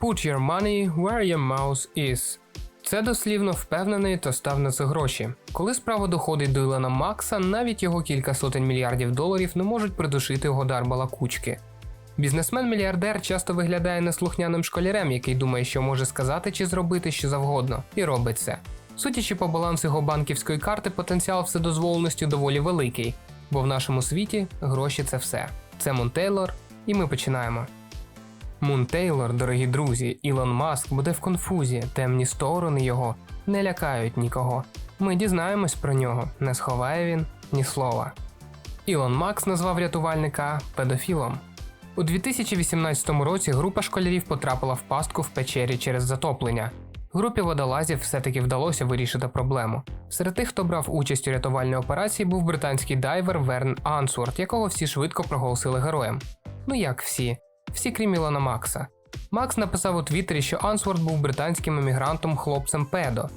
Put your money where your mouth is. Це дослівно впевнений, то став на це гроші. Коли справа доходить до Ілона Макса, навіть його кілька сотень мільярдів доларів не можуть придушити його дар балакучки. Бізнесмен-мільярдер часто виглядає неслухняним школярем, який думає, що може сказати чи зробити що завгодно, і робить це. Судячи по балансу його банківської карти, потенціал вседозволеності доволі великий, бо в нашому світі гроші це все. Це Мун Тейлор, і ми починаємо. Мун Тейлор, дорогі друзі, Ілон Маск буде в конфузі, темні сторони його не лякають нікого. Ми дізнаємось про нього, не сховає він ні слова. Ілон Макс назвав рятувальника педофілом. У 2018 році група школярів потрапила в пастку в печері через затоплення. Групі водолазів все-таки вдалося вирішити проблему. Серед тих, хто брав участь у рятувальній операції, був британський дайвер Верн Ансворт, якого всі швидко проголосили героєм. Ну як всі? Всі крім Ілона Макса. Макс написав у Твіттері, що Ансворт був британським емігрантом хлопцем Педо.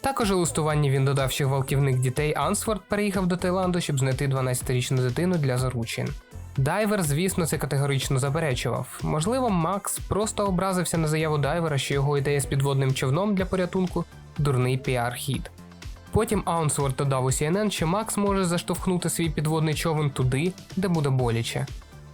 Також у листуванні він додав, що гвалтівник дітей Ансворт переїхав до Таїланду, щоб знайти 12-річну дитину для заручень. Дайвер, звісно, це категорично заперечував. Можливо, Макс просто образився на заяву дайвера, що його ідея з підводним човном для порятунку дурний піар-хід. Потім Аунсворт додав у CNN, що Макс може заштовхнути свій підводний човен туди, де буде боляче.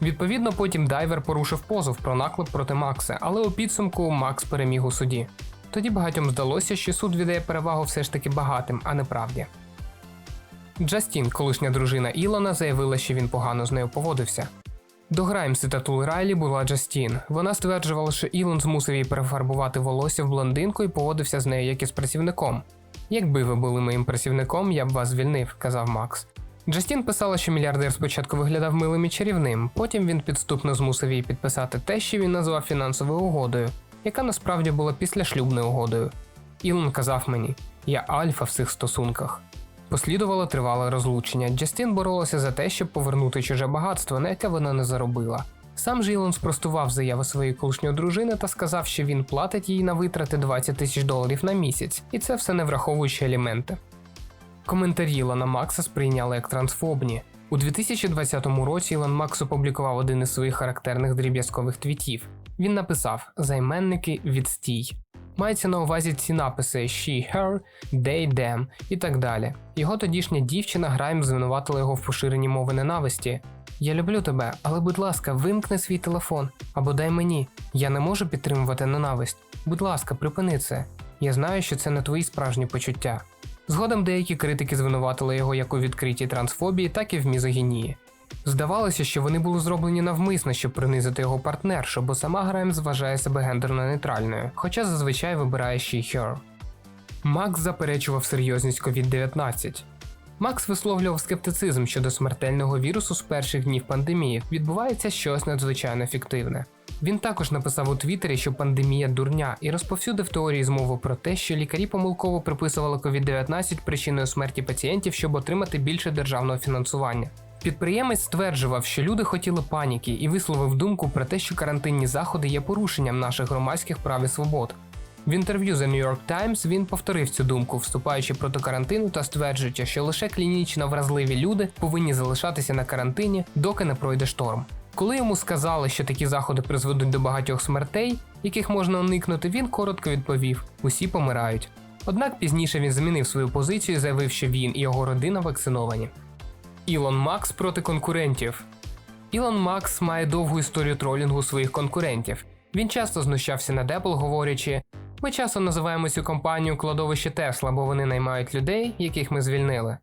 Відповідно, потім дайвер порушив позов про наклеп проти Макса, але у підсумку Макс переміг у суді. Тоді багатьом здалося, що суд віддає перевагу все ж таки багатим, а не правді. Джастін, колишня дружина Ілона, заявила, що він погано з нею поводився. До Граймс і Татул Райлі була Джастін. Вона стверджувала, що Ілон змусив її перефарбувати волосся в блондинку і поводився з нею як із працівником. Якби ви були моїм працівником, я б вас звільнив, казав Макс. Джастін писала, що мільярдер спочатку виглядав милим і чарівним, потім він підступно змусив її підписати те, що він назвав фінансовою угодою, яка насправді була післяшлюбною угодою. Ілон казав мені: я альфа в цих стосунках. Послідувало тривале розлучення. Джастін боролася за те, щоб повернути чуже багатство, на яке вона не заробила. Сам же Ілон спростував заяви своєї колишньої дружини та сказав, що він платить їй на витрати 20 тисяч доларів на місяць, і це все не враховуючи аліменти. Коментарі Ілона Макса сприйняли як трансфобні. У 2020 році Ілон Макс опублікував один із своїх характерних дріб'язкових твітів. Він написав: займенники відстій. Мається на увазі ці написи she, her, they, them і так далі. Його тодішня дівчина Грайм звинуватила його в поширенні мови ненависті. Я люблю тебе, але будь ласка, вимкни свій телефон або дай мені. Я не можу підтримувати ненависть. Будь ласка, припини це. Я знаю, що це не твої справжні почуття. Згодом деякі критики звинуватили його як у відкритій трансфобії, так і в мізогінії. Здавалося, що вони були зроблені навмисно, щоб принизити його партнершу, бо сама Граймс вважає себе гендерно нейтральною, хоча зазвичай вибирає she-her. Макс заперечував серйозність COVID-19. Макс висловлював скептицизм щодо смертельного вірусу з перших днів пандемії. Відбувається щось надзвичайно фіктивне. Він також написав у Твіттері, що пандемія дурня, і розповсюдив теорії змови про те, що лікарі помилково приписували COVID-19 причиною смерті пацієнтів, щоб отримати більше державного фінансування. Підприємець стверджував, що люди хотіли паніки і висловив думку про те, що карантинні заходи є порушенням наших громадських прав і свобод. В інтерв'ю The New York Times він повторив цю думку, вступаючи проти карантину та стверджуючи, що лише клінічно вразливі люди повинні залишатися на карантині, доки не пройде шторм. Коли йому сказали, що такі заходи призведуть до багатьох смертей, яких можна уникнути, він коротко відповів: усі помирають. Однак пізніше він змінив свою позицію заявив, що він і його родина вакциновані. Ілон Макс проти конкурентів. Ілон Макс має довгу історію тролінгу своїх конкурентів. Він часто знущався над Apple, говорячи: ми часто називаємо цю компанію кладовище Тесла, бо вони наймають людей, яких ми звільнили.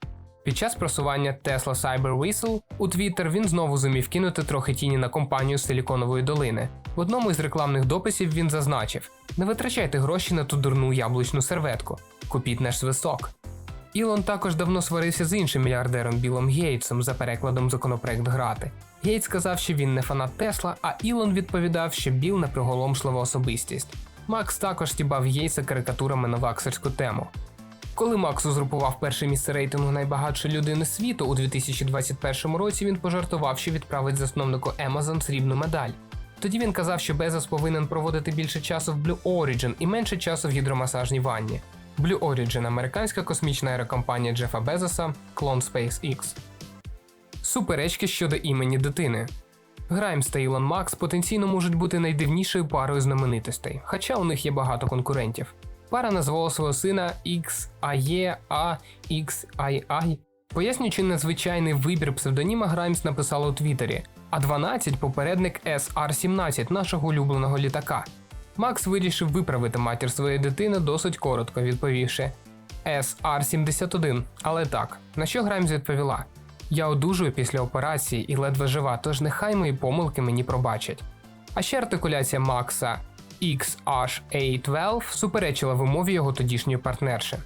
Під час просування Tesla Cyber Whistle у Twitter він знову зумів кинути трохи тіні на компанію з Силіконової долини. В одному із рекламних дописів він зазначив: не витрачайте гроші на ту дурну яблучну серветку, купіть наш свисок. Ілон також давно сварився з іншим мільярдером Білом Гейтсом за перекладом законопроект грати. Гейтс сказав, що він не фанат Тесла, а Ілон відповідав, що Біл не приголомшлива особистість. Макс також стібав Гейтса карикатурами на ваксерську тему. Коли Макс узурпував перше місце рейтингу найбагатшої людини світу у 2021 році, він пожартував, що відправить засновнику Amazon срібну медаль. Тоді він казав, що Безос повинен проводити більше часу в Blue Origin і менше часу в гідромасажній ванні. Blue Origin – американська космічна аерокомпанія Джефа Безоса, клон SpaceX. Суперечки щодо імені дитини. Граймс та Ілон Макс потенційно можуть бути найдивнішою парою знаменитостей, хоча у них є багато конкурентів. Пара назвала свого сина XAE A XII. Пояснюючи незвичайний вибір псевдоніма, Граймс написала у Твіттері, а 12 попередник SR-17 нашого улюбленого літака. Макс вирішив виправити матір своєї дитини досить коротко, відповівши SR-71, але так, на що Граймс відповіла: Я одужую після операції і ледве жива, тож нехай мої помилки мені пробачать. А ще артикуляція Макса XH-A12 суперечила вимові його тодішньої партнерши.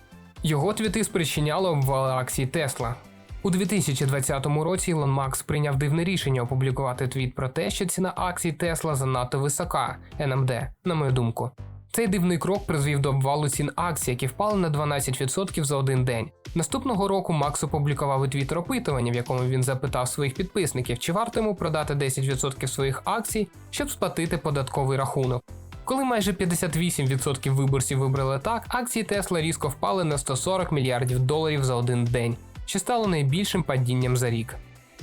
Його твіти спричиняло обвали акції Тесла. У 2020 році Ілон Макс прийняв дивне рішення опублікувати твіт про те, що ціна акцій Тесла занадто висока, NMD, на мою думку. Цей дивний крок призвів до обвалу цін акцій, які впали на 12% за один день. Наступного року Макс опублікував у Твіттер опитування, в якому він запитав своїх підписників, чи варто йому продати 10% своїх акцій, щоб сплатити податковий рахунок. Коли майже 58% виборців вибрали так, акції Тесла різко впали на 140 мільярдів доларів за один день, що стало найбільшим падінням за рік.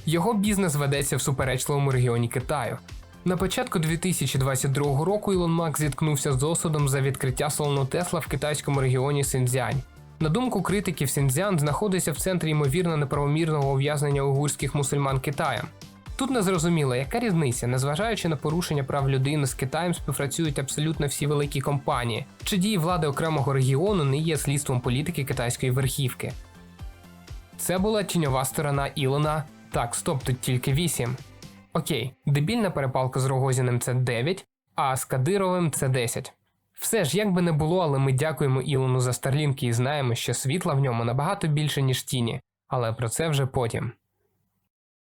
Його бізнес ведеться в суперечливому регіоні Китаю. На початку 2022 року Ілон Макс зіткнувся з осудом за відкриття салону Тесла в китайському регіоні Синьцзянь. На думку критиків, Синьцзян знаходиться в центрі ймовірно неправомірного ув'язнення уйгурських мусульман Китаєм. Тут не зрозуміло, яка різниця, незважаючи на порушення прав людини з Китаєм співпрацюють абсолютно всі великі компанії, чи дії влади окремого регіону не є слідством політики китайської верхівки. Це була тіньова сторона Ілона. Так, стоп, тут тільки 8. Окей, дебільна перепалка з Рогозіним це 9, а з Кадировим це 10. Все ж, як би не було, але ми дякуємо Ілону за Старлінки і знаємо, що світла в ньому набагато більше, ніж тіні, але про це вже потім.